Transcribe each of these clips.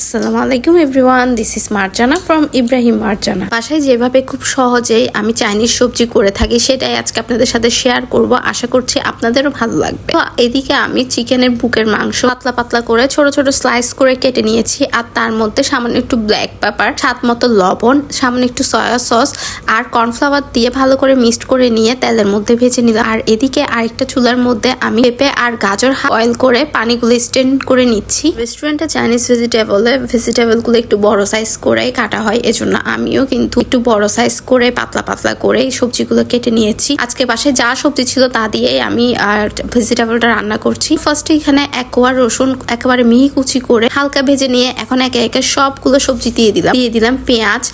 আসসালামু আলাইকুম everyone this is Marjana from Ibrahim Marjana. বাসায় যেভাবে খুব সহজেই আমি চাইনিজ সবজি করে থাকি, সেটাই আজকে আপনাদের সাথে শেয়ার করব। আশা করছি আপনাদেরও ভালো লাগবে। তো এদিকে আমি চিকেনের বুকের মাংস পাতলা পাতলা করে ছোট ছোট স্লাইস করে কেটে নিয়েছি, আর তার মধ্যে সামান্য একটু ব্ল্যাক পেপার স্বাদ মতো লবণ, সামান্য একটু সয়া সস আর কর্নফ্লাওয়ার দিয়ে ভালো করে মিক্সড করে নিয়ে তেলের মধ্যে ভেজে নিলাম। আর এদিকে আরেকটা চুলার মধ্যে আমি পেঁপে আর গাজর অয়েল করে পানিগুলো স্টেন করে নিচ্ছি। রেস্টুরেন্টে চাইনিজ ভেজিটেবলে ভেজিটেবলগুলো একটু বড় সাইজ করে কাটা হয়, এজন্য আমিও কিন্তু একটু বড় সাইজ করে, পাতলা পাতলা করে সবজিগুলো কেটে নিয়েছি। আজকে পাশে যা সবজি ছিল তা দিয়েই আমি আর ভেজিটেবলটা রান্না করছি। ফার্স্টে এখানে এক কোয়া রসুন, একেবারে মিহি কুচি করে হালকা ভেজে নিয়ে এখন একে একে সবগুলো সবজি দিয়ে দিলাম। দিয়ে দিলাম পেঁয়াজ,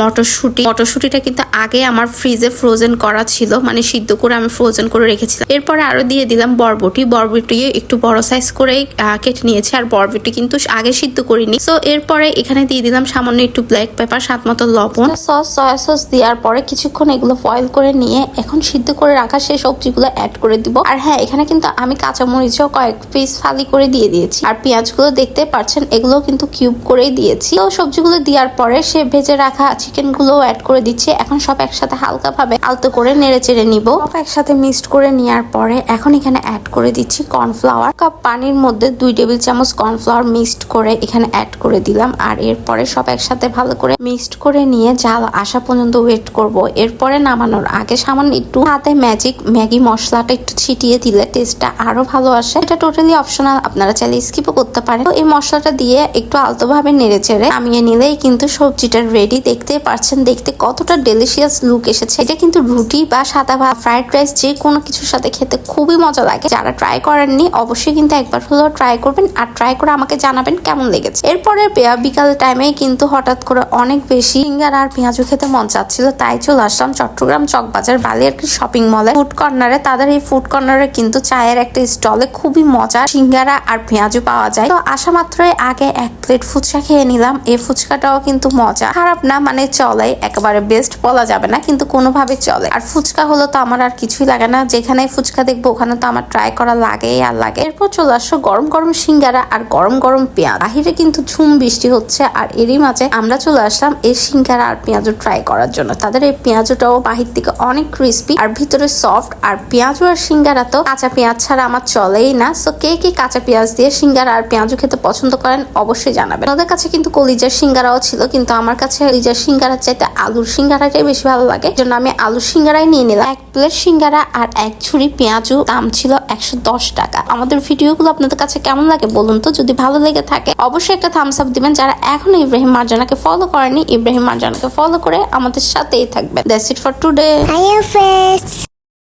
মটরশুঁটি। মটরশুঁটিটা কিন্তু আগে আমার ফ্রিজে ফ্রোজেন করা ছিল মানে সিদ্ধ করে আমি ফ্রোজেন করে রেখেছিলাম। এরপরে আরও দিয়ে দিলাম বরবটি। বরবটি একটু বড় সাইজ করে কেটে নিয়েছি। আর বরবটি কিন্তু আগে সিদ্ধ করিনি। সো এরপরে এখানে দিয়ে দিলাম সামান্য একটু ব্ল্যাক পেপার স্বাদ মতো লবণ। সস সয়া সস দেওয়ার পরে কিছুক্ষণ এগুলো ফয়েল করে নিয়ে এখন সিদ্ধ করে রাখা সেই সবজিগুলো অ্যাড করে দিব। আর হ্যাঁ এখানে কিন্তু আমি কাঁচামরিচও কয়েক পিস ফালি করে দিয়ে দিয়েছি। আর পেঁয়াজগুলো দেখতে পাচ্ছেন, এগুলো কিন্তু কিউব করেই দিয়েছি। তো সবজিগুলো দেওয়ার পরে সে ভেজে রাখা চিকেনগুলো অ্যাড করে দিচ্ছে। এখন সব একসাথে হালকা ভাবে আলতো করে নেড়ে চেড়ে নিব। সব একসাথে মিক্সড করে নেওয়ার পরে এখন এখানে অ্যাড করে দিচ্ছি কর্নফ্লাওয়ার কাপ পানির মধ্যে দুই টেবিল চামচ কর্নফ্লাওয়ার মিক্সড করে এখানে অ্যাড করে দিলাম আর এরপরে সব একসাথে ভালো করে মিক্সড করে নিয়ে জাল আসা পর্যন্ত ওয়েট করব। এরপরে নামানোর আগে সামান্য একটু হাতে ম্যাজিক ম্যাগি মশলাটা একটু ছিটিয়ে দিলে টেস্টটা আরও ভালো আসে। এটা টোটালি অপশনাল আপনারা চাইলে স্কিপও করতে পারেন। তো এই মশলাটা দিয়ে একটু আলতো ভাবে নেড়ে চেড়ে নামিয়ে নিলেই কিন্তু সবজিটা রেডি দেখতে পারছেন দেখতে কতটা ডেলিশিয়াস লুক এসেছে। এটা কিন্তু রুটি বা সাদা ভাত ফ্রাইড রাইস যে কোনো কিছুর সাথে খেতে খুবই মজা লাগে। যারা ট্রাই করেননি, অবশ্যই কিন্তু একবার হলেও ট্রাই করবেন। আর ট্রাই করে আমাকে জানাবেন কেমন লেগেছে। এরপরে বিকাল টাইমে কিন্তু হঠাৎ করে অনেক বেশি সিঙ্গার আর পেঁয়াজু খেতে মন চাচ্ছিল, তাই চলে আসলাম চট্টগ্রাম চকবাজার বালিয়ারকি শপিং মলে ফুড কর্নারে তাদের এই ফুড কর্নারে কিন্তু চায়ের একটা স্টলে খুবই মজা সিঙ্গারা আর পেঁয়াজু পাওয়া যায়। তো আসা মাত্রই আগে এক প্লেট ফুচকা খেয়ে নিলাম, এই ফুচকাটাও কিন্তু মজা। খারাপ না মানে চলে, একেবারে বেস্ট বলা যাবে না, কিন্তু কোনোভাবে চলে। আর ফুচকা হলো তো আমার আর কিছুই লাগে না যেখানে ফুচকা দেখব ওখানে তো আমার ট্রাই করা লাগেই আর লাগে। এরপর চলে আসলো গরম গরম সিঙ্গারা আর গরম গরম পেঁয়াজ। বাহিরে কিন্তু ঝুম বৃষ্টি হচ্ছে আর এরই মাঝে আমরা চলে আসলাম এই সিঙ্গারা আর পেঁয়াজু ট্রাই করার জন্য। তাদের এই পেঁয়াজুটাও বাহির থেকে অনেক ক্রিস্পি আর ভিতরে সফট আর পেঁয়াজু আর সিঙ্গারা তো কাঁচা পেঁয়াজ ছাড়া আমার চলেই না। সো কে কে কাঁচা পেঁয়াজ দিয়ে সিঙ্গারা আর পেঁয়াজু খেতে পছন্দ করেন অবশ্যই জানাবেন। ওদের কাছে কিন্তু কলিজার সিঙ্গারাও ছিল, কিন্তু আমার কাছে কলিজার সিঙ্গারার চাইতে আলুর সিঙ্গারাটাই বেশি ভালো লাগে। জন্য আমি আলুর সিঙ্গারাই নিয়ে নিলাম। এক প্লেট সিঙ্গারা আর এক ছুরি পেঁয়াজু দাম ছিল একশো দশ টাকা। আমাদের ভিডিওগুলো আপনাদের কাছে কেমন লাগে বলুন তো? যদি ভালো লেগে থাকে, অবশ্যই একটা থামস আপ দিবেন যারা এখনও ইব্রাহিম মার্জানাকে ফলো করেনি ইব্রাহিম মার্জানাকে ফলো করে আমাদের সাথেই থাকবেন দ্যাটস ইট ফর টুডে.